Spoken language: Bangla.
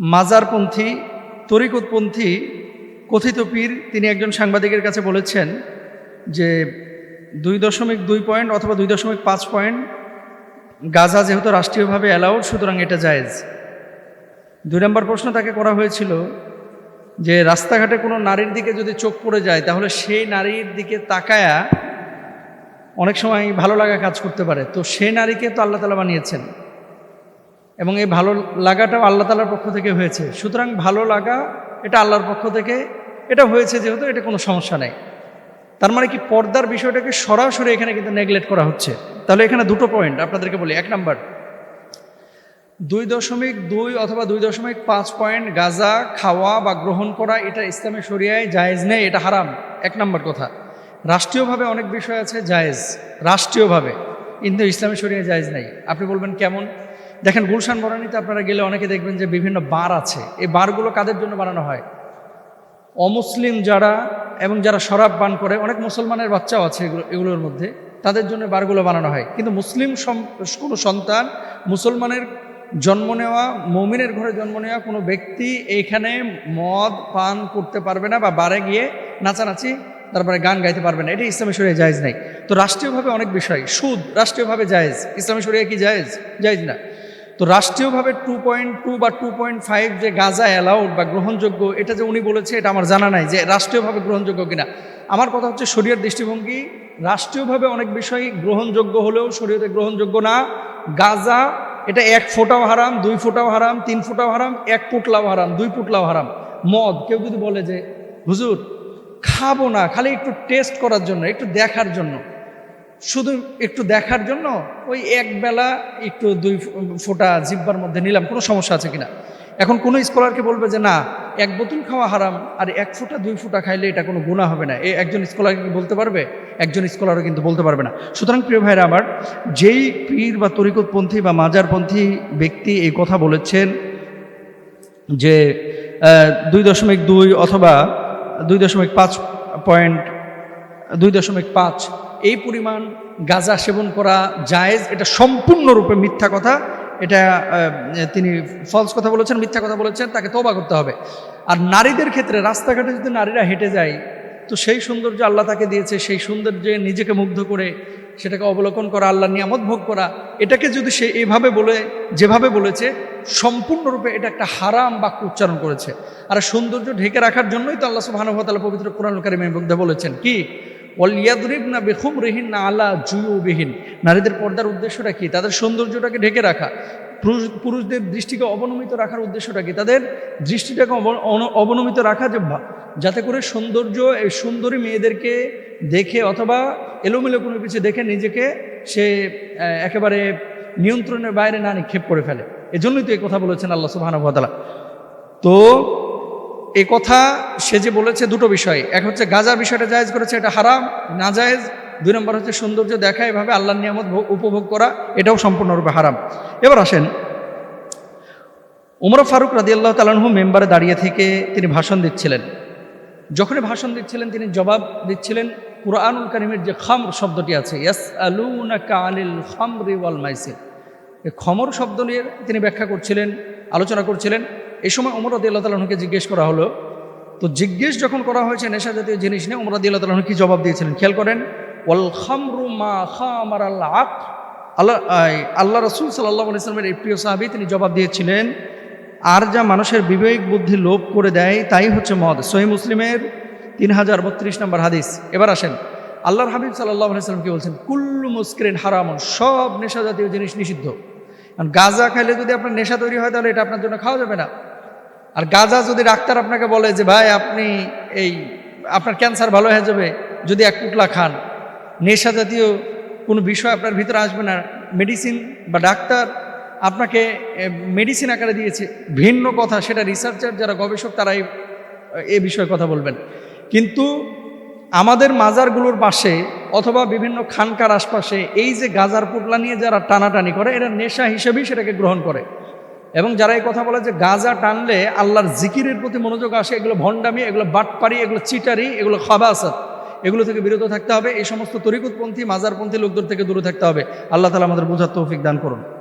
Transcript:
মাজারপন্থী, তরিকতপন্থী কথিত পীর তিনি একজন সাংবাদিকের কাছে বলেছেন যে দুই দশমিক দুই পয়েন্ট অথবা দুই দশমিক পাঁচ পয়েন্ট গাজা যেহেতু রাষ্ট্রীয়ভাবে অ্যালাউড, সুতরাং এটা জায়েজ। দুই নম্বর প্রশ্ন তাকে করা হয়েছিল যে রাস্তাঘাটে কোনো নারীর দিকে যদি চোখ পড়ে যায়, তাহলে সেই নারীর দিকে তাকায়া অনেক সময় ভালো লাগা কাজ করতে পারে। তো সে নারীকে তো আল্লাহ তালা বানিয়েছেন। এবং এই ভালো লাগাটাও আল্লাহ তালার পক্ষ থেকে হয়েছে। সুতরাং ভালো লাগা এটা আল্লাহর পক্ষ থেকে, এটা হয়েছে যেহেতু এটা কোনো সমস্যা নেই। তার মানে কি পর্দার বিষয়টাকে সরাসরি এখানে কিন্তু নেগলেক্ট করা হচ্ছে। তাহলে এখানে দুটো পয়েন্ট আপনাদেরকে বলি। এক নাম্বার, দুই দশমিক দুই অথবা দুই দশমিক পাঁচ পয়েন্ট গাজা খাওয়া বা গ্রহণ করা, এটা ইসলামী শরিয়ায় জায়েজ নেই, এটা হারাম। এক নম্বর কথা, রাষ্ট্রীয়ভাবে অনেক বিষয় আছে জায়েজ, রাষ্ট্রীয়ভাবে, কিন্তু ইসলামী শরিয়ায় জায়েজ নেই। আপনি বলবেন কেমন? দেখেন গুলশান বরানিতে আপনারা গেলে অনেকে দেখবেন যে বিভিন্ন বার আছে। এই বারগুলো কাদের জন্য বানানো হয়? অমুসলিম যারা এবং যারা শরাব পান করে, অনেক মুসলমানের বাচ্চাও আছে এগুলো, এগুলোর মধ্যে, তাদের জন্য বারগুলো বানানো হয়। কিন্তু মুসলিম কোনো সন্তান মুসলমানের জন্ম নেওয়া, মমিনের ঘরে জন্ম নেওয়া কোনো ব্যক্তি এইখানে মদ, পান করতে পারবে না বা বারে গিয়ে নাচানাচি, তারপরে গান গাইতে পারবে না। এটা ইসলামী শরিয়া জায়েজ নাই। তো রাষ্ট্রীয়ভাবে অনেক বিষয়। সুদ, রাষ্ট্রীয়ভাবে জায়েজ। ইসলামী শরিয়া কি জায়েজ? জায়েজ না। তো রাষ্ট্রীয়ভাবে টু পয়েন্ট টু বা টু পয়েন্ট ফাইভ যে গাঁজা অ্যালাউড বা গ্রহণযোগ্য, এটা যে উনি বলেছে, এটা আমার জানা নাই যে রাষ্ট্রীয়ভাবে গ্রহণযোগ্য কিনা। আমার কথা হচ্ছে শরীয়র দৃষ্টিভঙ্গি, রাষ্ট্রীয়ভাবে অনেক বিষয় গ্রহণযোগ্য হলেও শরীয়তে গ্রহণযোগ্য না। গাঁজা এটা এক ফোঁটাও হারাম, দুই ফোঁটাও হারাম, তিন ফোঁটাও হারাম, এক পুটলাও হারাম, দুই পুটলাও হারাম। মদ, কেউ যদি বলে যে, হুজুর, খাব না, খালি একটু টেস্ট করার জন্য, একটু দেখার জন্য। শুধু একটু দেখার জন্য ওই এক বেলা একটু দুই ফোঁটা জিব্বার মধ্যে নিলাম, কোনো সমস্যা আছে কিনা? এখন কোনো স্কলারকে বলবে যে, না, এক বোতল খাওয়া হারাম আর এক ফোঁটা, দুই ফোঁটা খাইলে এটা কোনো গুণা হবে না। এ একজন স্কলারকে বলতে পারবে? একজন স্কলারও কিন্তু বলতে পারবে না। সুতরাং প্রিয় ভাইরা আমার, যেই পীর বা তরিকতপন্থী বা মাজারপন্থী ব্যক্তি এই কথা বলেছেন যে দুই দশমিক দুই অথবা দুই দশমিক পাঁচ পয়েন্ট দুই দশমিক পাঁচ এই পরিমাণ গাঁজা সেবন করা জায়েজ? এটা সম্পূর্ণরূপে মিথ্যা কথা। এটা তিনি ফলস কথা বলেছেন, মিথ্যা কথা বলেছেন, তাকে তোবা করতে হবে। আর নারীদের ক্ষেত্রে রাস্তাঘাটে যদি নারীরা হেঁটে যায়, তো সেই সৌন্দর্য আল্লাহ তাকে দিয়েছে, সেই সৌন্দর্যে নিজেকে মুগ্ধ করে, সেটাকে অবলোকন করা, আল্লাহ নিয়ামত ভোগ করা। এটাকে যদি সে এভাবে বলে, যেভাবে বলেছে, সম্পূর্ণরূপে এটা একটা হারাম বাক্য উচ্চারণ করেছে। আর সৌন্দর্য ঢেকে রাখার জন্যই তো আল্লাহ সুবাহানুভাতালা পবিত্র কোরআন কারিমের মধ্যে বলেছেন। কি? ওয়ালিয়াদরিব না বেখুম রেহিন না আলা জুয়ুবিহীন। নারীদের পর্দার উদ্দেশ্যটা কি? তাদের সৌন্দর্যটাকে ঢেকে রাখা। পুরুষ- পুরুষদের দৃষ্টিকে অবনমিত রাখার উদ্দেশ্যটা কি? তাদের দৃষ্টিটাকে অবনমিত রাখা যে যাতে করে সৌন্দর্য এই সুন্দরী মেয়েদেরকে দেখে অথবা এলোমেলো কোনো কিছু দেখে নিজেকে সে একেবারে নিয়ন্ত্রণের বাইরে না নিক্ষেপ করে ফেলে। এজন্যই তো এই কথা বলেছেন আল্লাহ সুবাহানুভাতালা তো এ কথা সে যে বলেছে দুটো বিষয়। এক হচ্ছে গাজার বিষয়টা জায়েজ করেছে, এটা হারাম, না জায়েজ। দুই নম্বর হচ্ছে সৌন্দর্য দেখা, এভাবে আল্লাহর নিয়ামত উপভোগ করা, এটাও সম্পূর্ণরূপে হারাম। এবার আসেন, উমর ফারুক রাদি আল্লাহ তালাহু মেম্বারে দাঁড়িয়ে থেকে তিনি ভাষণ দিচ্ছিলেন। যখনই ভাষণ দিচ্ছিলেন, তিনি জবাব দিচ্ছিলেন, কুরআনুল কারিমের যে খামর শব্দটি আছে ইয়াস ওয়াল খমর শব্দ নিয়ে তিনি ব্যাখ্যা করছিলেন আলোচনা করছিলেন। এই সময় উমর রদি আল্লাহ জিজ্ঞেস করা হলো, তো জিজ্ঞেস যখন করা হয়েছে নেশা জাতীয় জিনিস নিয়ে, উমর রদি আল্লাহ তালাহ কি জবাব দিয়েছিলেন? খেয়াল করেন, ওয়াল খামরু মা খামার আল্লাহ আল্লাহ আল্লাহ রসুল সাল্লাহ ইসলামের এই প্রিয় সাহাবি তিনি জবাব দিয়েছিলেন, আর যা মানুষের বিবেক বুদ্ধি লোপ করে দেয়, তাই হচ্ছে মদ। সহি মুসলিমের তিন হাজার বত্রিশ নম্বর হাদিস। এবার আসেন, আল্লাহর হাবিব সাল্লাহ সাল্লাম কি বলছেন? কুল্লু মুস্করিন হারামন, সব নেশা জাতীয় জিনিস নিষিদ্ধ। কারণ গাঁজা খাইলে যদি আপনার নেশা তৈরি হয়, তাহলে এটা আপনার জন্য খাওয়া যাবে না। আর গাঁজা যদি ডাক্তার আপনাকে বলে যে, ভাই, আপনি এই, আপনার ক্যান্সার ভালো হয়ে যাবে, যদি এক পুটলা খান। নেশা জাতীয় কোনো বিষয় আপনার ভিতরে আসবে না। মেডিসিন বা ডাক্তার আপনাকে মেডিসিন আকারে দিয়েছে। ভিন্ন কথা, সেটা রিসার্চার যারা গবেষক, তারাই এ বিষয়ে কথা বলবেন। কিন্তু আমাদের মাজারগুলোর পাশে অথবা বিভিন্ন খানকার আশপাশে এই যে গাজার পুটলা নিয়ে যারা টানাটানি করে, এরা নেশা হিসেবেই সেটাকে গ্রহণ করে। এবং যারা এই কথা বলে যে গাজা টানলে আল্লাহর জিকিরের প্রতি মনোযোগ আসে, এগুলো ভণ্ডামি, এগুলো বাটপারি এগুলো চিটারি, এগুলো খাবাসাত, এগুলো থেকে বিরত থাকতে হবে। এই সমস্ত তরিকুতপন্থী, মাজারপন্থী লোকদের থেকে দূরে থাকতে হবে। আল্লাহ তালা আমাদের বোঝার তৌফিক দান করুন।